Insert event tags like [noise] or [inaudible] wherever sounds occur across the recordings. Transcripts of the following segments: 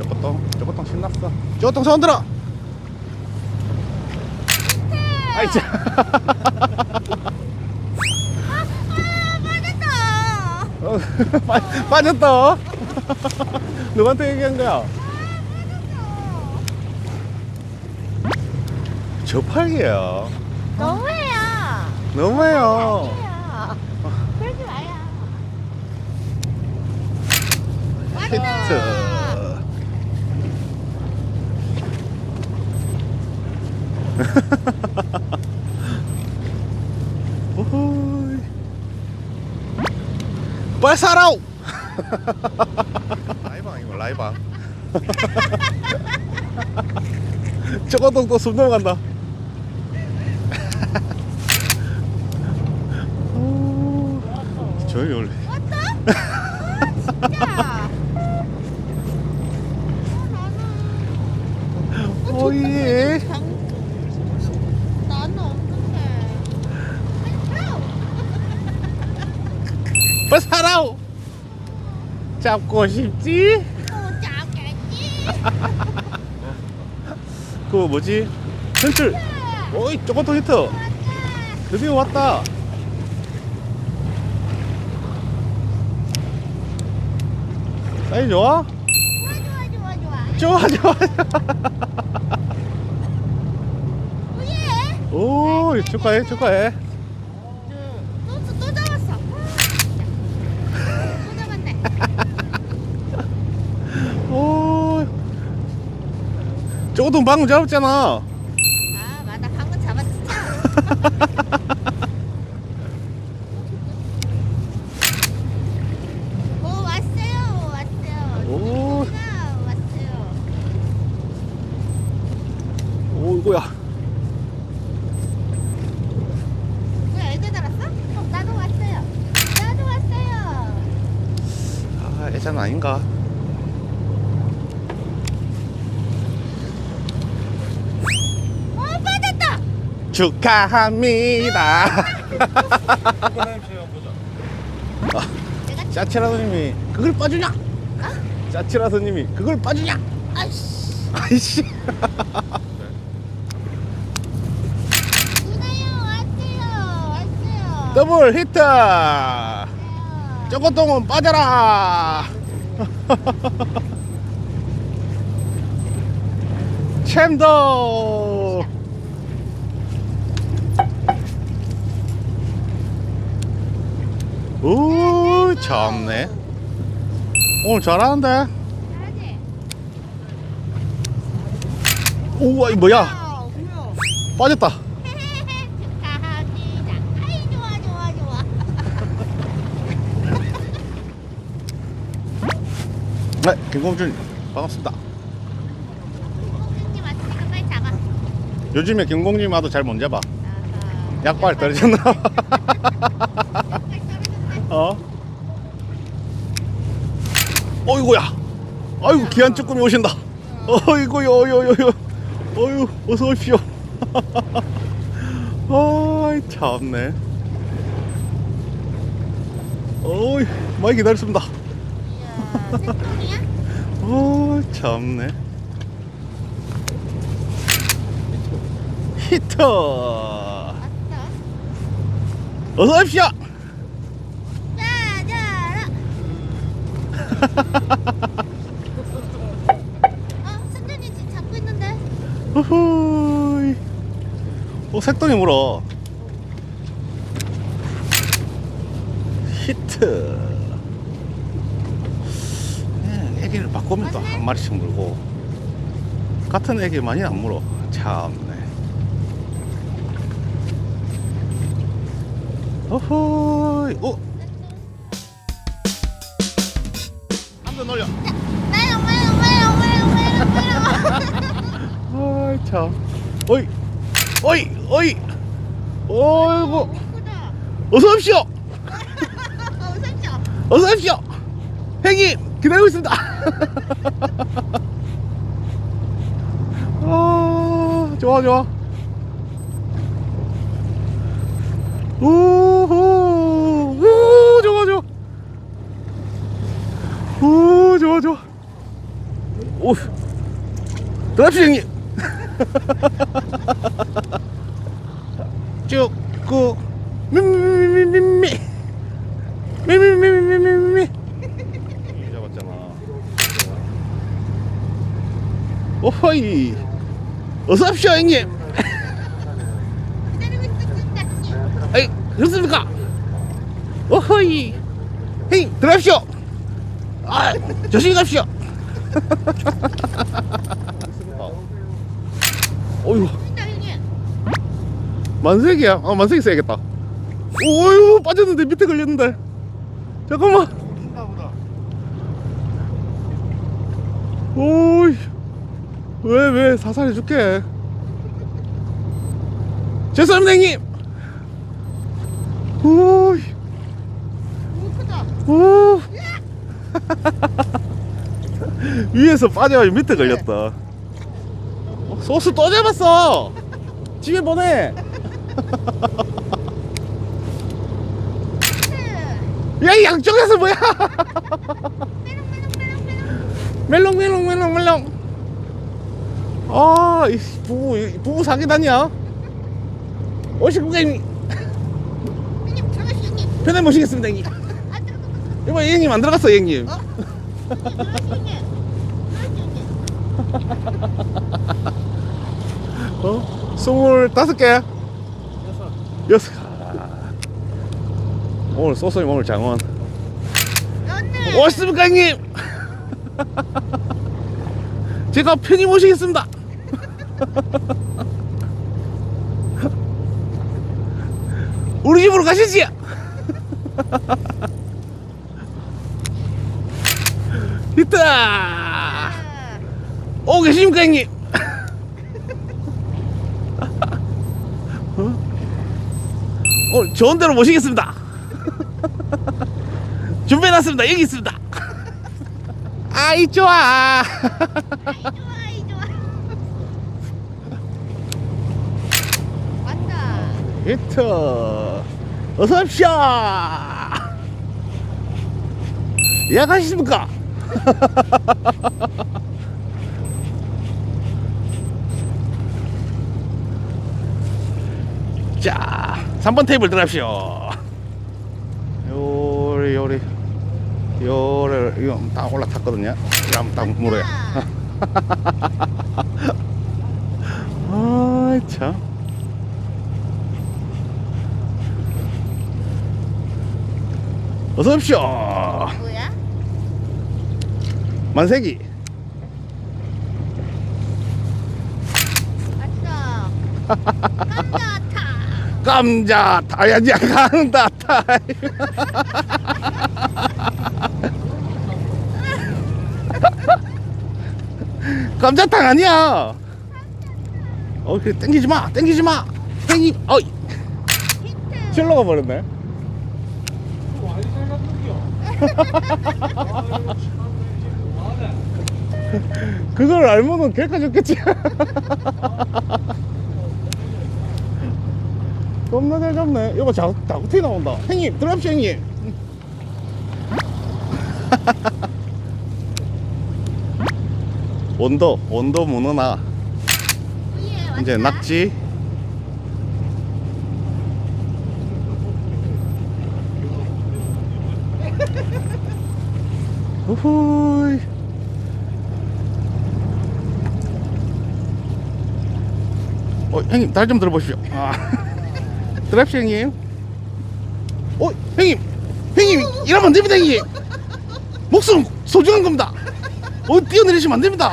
쪼꼬똥 쪼꼬똥 신났어. 쪼꼬똥 손 들어! 아이 참. 어, [laughs] 빠, 빠졌다. [laughs] 누구한테 얘기한 거야? 저팔계야 너무해요. 너무해요. 아니에요. 그러지 마요. 히트 빨리 살아 라이방 이거 라이방 저거도 또숨 넘어간다. 오, 저기 원래. 진짜. [laughs] 어, 오예 나는 장- 나는 없는데. 빨리 살아 잡고 싶지? 어, 잡겠지. 그거 뭐지? 현출 오이 조금 더 히트 드디어 왔다 사이 좋아? 좋아 좋아 좋아 좋아. 좋아 좋아. 오 축하해 축하해 또, 또 잡았어. 또 잡았네. 오 조금 방금 잡았잖아 아, 맞다. 방금 잡았지. 오, [laughs] 왔어요. 왔어요. 오. 누나 왔어요. 오 이거야 애들 달았어? 어, 나도 왔어요. 나도 왔어요. 아 애잔 아닌가 어, 빠졌다. 축하합니다 내가 짜치라더님이 그걸 빠주냐? 짜치라더님이 그걸 빠주냐? 아이씨. 아이씨 누나요, 왔어요. 왔어요. 더블 히트. 쪼꼬똥은 빠져라 [laughs] 챔더 오 참네 오늘 잘하는데 잘하지? 우와 이 뭐야 아. 빠졌다. [laughs] 네 김공준 반갑습니다 공주님 왔으니까 빨리 잡아. 요즘에 김공준 와도 잘 못 잡아. 약발 떨어졌나 [laughs] 어? 어이구야. 아이고 귀한 쭈꾸미 오신다. 어이구요, 어이구요, 어이구 어서 오십시오. [laughs] 아이 참네. 어이 많이 기다렸습니다. [laughs] 어 참네. 히터. 어서 오십시오. 짜자라. 후후이. 어, 색동이 물어. 히트. 예, 애기를 바꾸면 또 한 마리씩 물고. 같은 애기 많이 안 물어. 참네. 어허이. 어? 나요, 마요, 마요, 마요, 마요, 마요. 아이 참. 어이, 어이, 어이. 어이구. 어서 오십시오. 어, [laughs] 웃었죠? 어서 오십시오. 형님 기다리고 있습니다. [laughs] 아, 좋아 좋아. 우후, 우 좋아 좋아. 우 좋아 좋아. 오 드랍시 형님 쭉그 미미미미미미 미미미미미미 잡았잖아 오호이 어서 오십시오 형님 아이 그렇습니까 오호이 형님 들어가십시오 아 조심히 가십시오. [laughs] 어휴. 만색이야. 아 만색이 써야겠다. 오유 빠졌는데 밑에 걸렸는데. 잠깐만. 오이 왜 왜 사살해 줄게. 죄송합니다 형님. 오이 오 크다. 오 [laughs] 위에서 빠져가지고 밑에 걸렸다 어, 소스 또 잡았어 집에 보내 [laughs] 야, 이 양쪽에서 뭐야? [laughs] 멜롱, 멜롱, 멜롱, 멜롱. 아, 이 부부, 이 부부 형님 들어가시 형님 편에 모시겠습니다, 형님. 이거 형님 안 들어갔어, 형님. 어? 어? 스물다섯 개? 여섯. 아. 오늘 소스님 오늘 장원. 오십니까, 형님? 제가 편히 모시겠습니다. 우리 집으로 가시지. 있다. 오 계십니까, 형님? 어? 오늘 좋은 데로 모시겠습니다. 준비해놨습니다. 여기 있습니다. 아이 좋아. 좋아 이 좋아 왔다 히트. 어서 오십시오. 예약하셨습니까? [laughs] 자, 3번 테이블 들어갑시오. 요리 요리 요래 이거 딱 올라탔거든요. 한번 딱 물어요. [laughs] 아 참. 어서 오십시오. 만세기. 왔어 깜짝타 감자 타야지 간다 타. 감자탕 아니야. 어, 그래 땡기지 마, 땡기지 마. 땡기, 어이, 실러가 버렸네. [laughs] [laughs] 그걸 알면은 개까 좋겠지. [laughs] 겁나 잘 잡네. 이거 자, 다구티 나온다. 형님, 들어갑시오, 형님. 온도, 온도 왔다 이제 낙지. [laughs] 후후이. 어, 형님, 달좀 들어보십시오. 아. [laughs] 드랍시 형님. 어, 형님. 형님, 이러면 안 됩니다, 형님. 목숨 소중한 겁니다. 어, 뛰어내리시면 안 됩니다.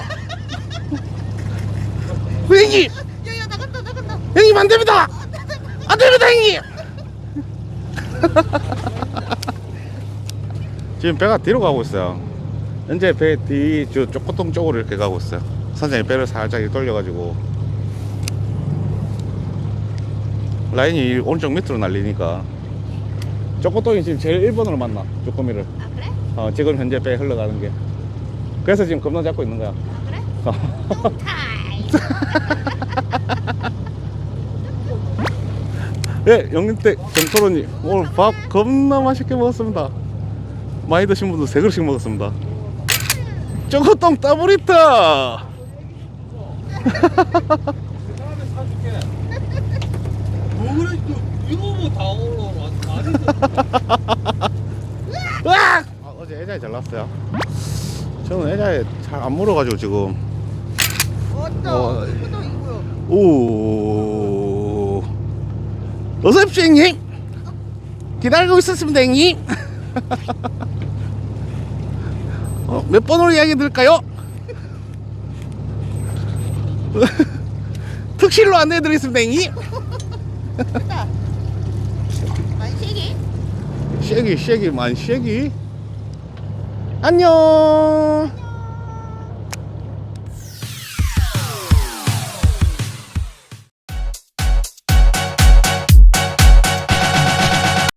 어, 형님. 야야 나간다 나간다 형님 안 됩니다. 안 됩니다, 형님. [laughs] 지금 배가 뒤로 가고 있어요. 현재 배 뒤 저 쪼꼬통 쪽으로 이렇게 가고 있어요. 선생님 배를 살짝 돌려가지고 라인이 오른쪽 밑으로 날리니까 쪼꼬통이 지금 제일 1번으로 만나 쪼꼬미를. 아 그래? 어, 지금 현재 배 흘러가는 게. 그래서 지금 겁나 잡고 있는 거야. 아 그래? 똥타임 네, 영림댁 정토로님 오늘 밥 겁나 맛있게 먹었습니다. 많이 드신 분도 세 그릇씩 먹었습니다. 저거 똥 따브리타 그래 또 이거 뭐다 올라오라. 아직도 으악! 아, 어제 애자에 잘 났어요 저는 애자에 잘 안 물어가지고 지금? 어. 이거도 이거요. 오 어서 오십시오 형님 기다리고 있었습니다 형님 [laughs] 어, 몇 번으로 이야기 드릴까요? [laughs] 특실로 안내해드리겠습니다 형님 크다. 만식이? 쉐기 쉐기 만 쉐기 안녕